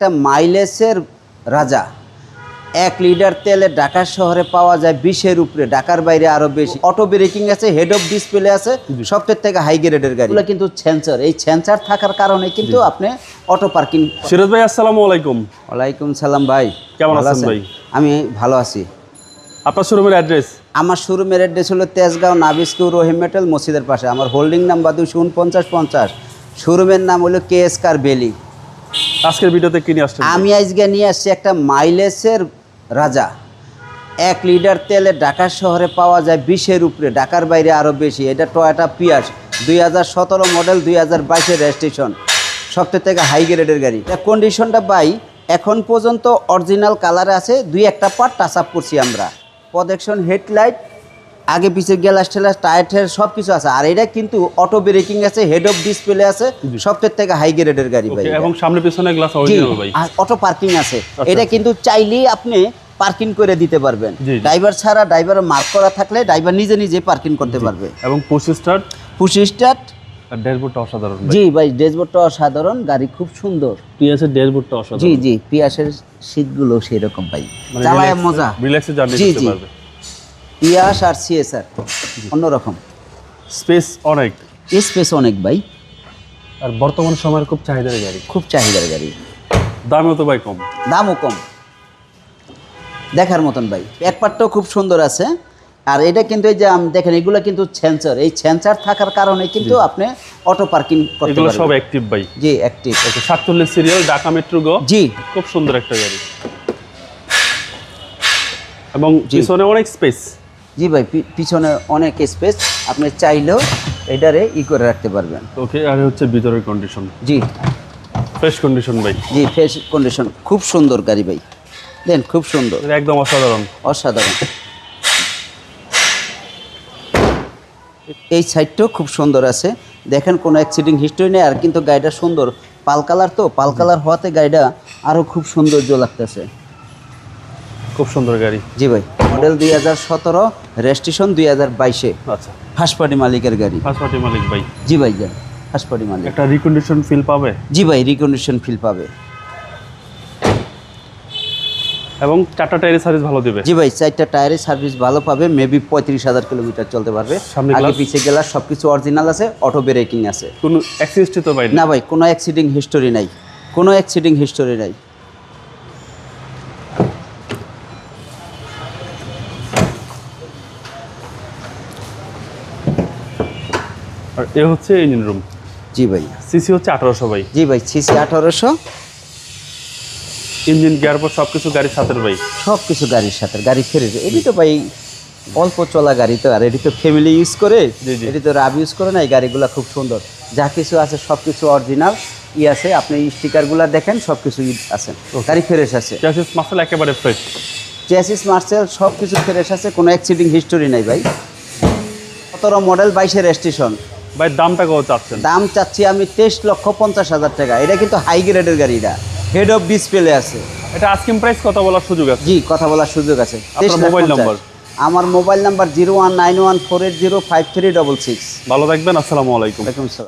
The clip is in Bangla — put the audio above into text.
একটা মাইলেজের রাজা। এক লিটার তেলে ঢাকা শহরে পাওয়া যায় বিশের উপরে ঢাকার বাইরে আরও বেশি। অটো ব্রেকিং আছে হেড অফ ডিসপ্লে আছে সবথেকে থেকে হাই গ্রেডের গাড়ি। কিন্তু সেন্সর এই সেন্সর থাকার কারণে কিন্তু আপনি অটো পার্কিং সিরাজ ভাই আসসালামু আলাইকুম। ওয়ালাইকুম সালাম ভাই। কেমন আছেন ভাই? আমি ভালো আছি। আপনার শোরুমের অ্যাড্রেস আমার শোরুমের অ্যাড্রেস হলো তেজগাঁও নাবিস্কিউ রহিম মেটাল মসজিদের পাশে। আমার হোল্ডিং নাম্বার দুশো উনপঞ্চাশ পঞ্চাশ। শোরুমের নাম হলো কে এস কার বেলি। আজকের ভিডিওতে কিনে আসছেন? আমি আজকে নিয়ে আসছি একটা মাইলেজের রাজা। এক লিটার তেলে ঢাকা শহরে পাওয়া যায় বিশের উপরে, ঢাকার বাইরে আরও বেশি। এটা টয়োটা পিয়াস দুই হাজার সতেরো মডেল দুই হাজার বাইশের রেজিস্ট্রেশন সবথেকে থেকে হাই গ্রেডের গাড়ি। কন্ডিশনটা বাই এখন পর্যন্ত অরিজিনাল কালারে আছে, দুই একটা পার্ট টাচ আপ করছি আমরা। প্রোটেকশন হেডলাইট আগে পিছে গ্যালাস টেলাস টায়ার সব কিছু আছে। আর এটা কিন্তু অটো ব্রেকিং আছে হেড অফ ডিসপ্লে আছে সবথেকে থেকে হাই গ্রেডের গাড়ি ভাই এবং সামনে পিছনে গ্লাস অরিজিনাল ভাই। আর অটো পার্কিং আছে। এটা কিন্তু চাইলেই আপনি পার্কিং করে দিতে পারবেন। ড্রাইভার ছাড়া ড্রাইভার মার্ক করা থাকলে ড্রাইভার নিজে নিজে পার্কিং করতে পারবে। এবং পুশ স্টার্ট পুশি স্টার্ট আর ড্যাশবোর্ডটা অসাধারণ জি ভাই ড্যাশবোর্ডটা অসাধারণ গাড়ি খুব সুন্দর। পিএসের ড্যাশবোর্ডটা অসাধারণ। জি জি পিয়াসের সিটগুলো সেই রকম ভাই। মানে চালায় মজা। রিল্যাক্সে জার্নি করতে পারবে। পিয়াস আর সিএসআর অন্যরকম। স্পেস অনেক। স্পেস অনেক ভাই। আর বর্তমান সময়ের খুব চাহিদার গাড়ি। খুব চাহিদার গাড়ি। দামও তো ভাই কম। দামও কম। দেখার মতন ভাই। এক পার্টটাও খুব সুন্দর আছে। আর এটা কিন্তু এই যে আম- দেখেন এগুলো কিন্তু সেন্সর এই সেন্সর থাকার কারণে কিন্তু আপনি অটো পার্কিং করতে এগুলো সব অ্যাক্টিভ ভাই। জি অ্যাক্টিভ ওকে সাতচল্লিশ সিরিয়াল ঢাকা মেট্রো গো জি। খুব সুন্দর একটা গাড়ি। এবং জি। পিছনে অনেক স্পেস জি ভাই পিছনে অনেক স্পেস আপনি চাইলেও এটারে ই করে রাখতে পারবেন। ওকে আর হচ্ছে ভিতরের কন্ডিশন জি। ফ্রেশ কন্ডিশন ভাই। জি ফ্রেশ কন্ডিশন খুব সুন্দর গাড়ি ভাই। দেন খুব সুন্দর। একদম অসাধারণ। অসাধারণ। এই সাইডটাও খুব সুন্দর আছে। দেখেন কোনো অ্যাক্সিডেন্ট হিস্ট্রি নেই আর কিন্তু গাড়িটা সুন্দর। পাল কালার তো পাল কালার হওয়াতে গাড়িটা আরও খুব সৌন্দর্য লাগতেছে। খুব সুন্দর গাড়ি। জি ভাই। মডেল দুই হাজার সতেরো রেজিস্ট্রেশন দুই হাজার বাইশে। আচ্ছা। ফার্স্ট পার্টি মালিকের গাড়ি। ফার্স্ট পার্টি মালিক ভাই। জি ভাই যান ফার্স্ট পার্টি মালিক। একটা রিকন্ডিশন ফিল পাবে? জি ভাই রিকন্ডিশন ফিল পাবে। এবং চারটা টায়ারের সার্ভিস ভালো দেবে? জি ভাই চারটা টায়ারের সার্ভিস ভালো পাবে মেবি পঁয়ত্রিশ হাজার কিলোমিটার চলতে পারবে। আগে glass? পিছে গেলার সব কিছু অরিজিনাল আছে অটো ব্রেকিং আছে। কোনো অ্যাক্সিডেন্ট তো ভাই? না না ভাই কোনো অ্যাক্সিডেন্ট হিস্টোরি নাই। কোনো অ্যাক্সিডেন্ট হিস্টোরি নাই। আর এ হচ্ছে ইঞ্জিন রুম জি ভাই। সিসি হচ্ছে আঠারোশো ভাই। জি ভাই সিসি আঠারোশো। ইঞ্জিন গিয়ার পর সব কিছু গাড়ির সাথে ভাই। সব কিছু গাড়ির সাথে গাড়ি ফেরে এটি তো ভাই অল্প চলা গাড়ি তো আর এটি তো ফ্যামিলি ইউজ করে। এটি তো রাব ইউজ করে না এই গাড়িগুলো খুব সুন্দর। যা কিছু আছে সব কিছু অরিজিনাল ই আছে। আপনি স্টিকারগুলো দেখেন সব কিছু আছে। গাড়ি ফ্রেশ আছে। ক্যাসিস মাসেল একেবারে ফ্রেশ চেসিস মার্সেল সব কিছু ফ্রেশ আছে কোনো অ্যাক্সিডেন্ট হিস্টোরি নাই ভাই। সতেরো মডেল বাইশের রেজিস্ট্রেশন ভাই দামটা কত চাচ্ছেন? দাম চাচ্ছি আমি তেইশ লক্ষ পঞ্চাশ হাজার টাকা। এটা কিন্তু হাই গ্রেডের গাড়ি এটা হেড অফ ডিসপ্লে আছে। এটা আস্কিং প্রাইস কথা বলার সুযোগ আছে? জি কথা বলার সুযোগ আছে। আপনার 23 লাখ মোবাইল 50 নাম্বার? আমার mobile number zero one nine one four eight zero five three double six ভালো থাকবেন আসসালামু আলাইকুম। আসসালাম।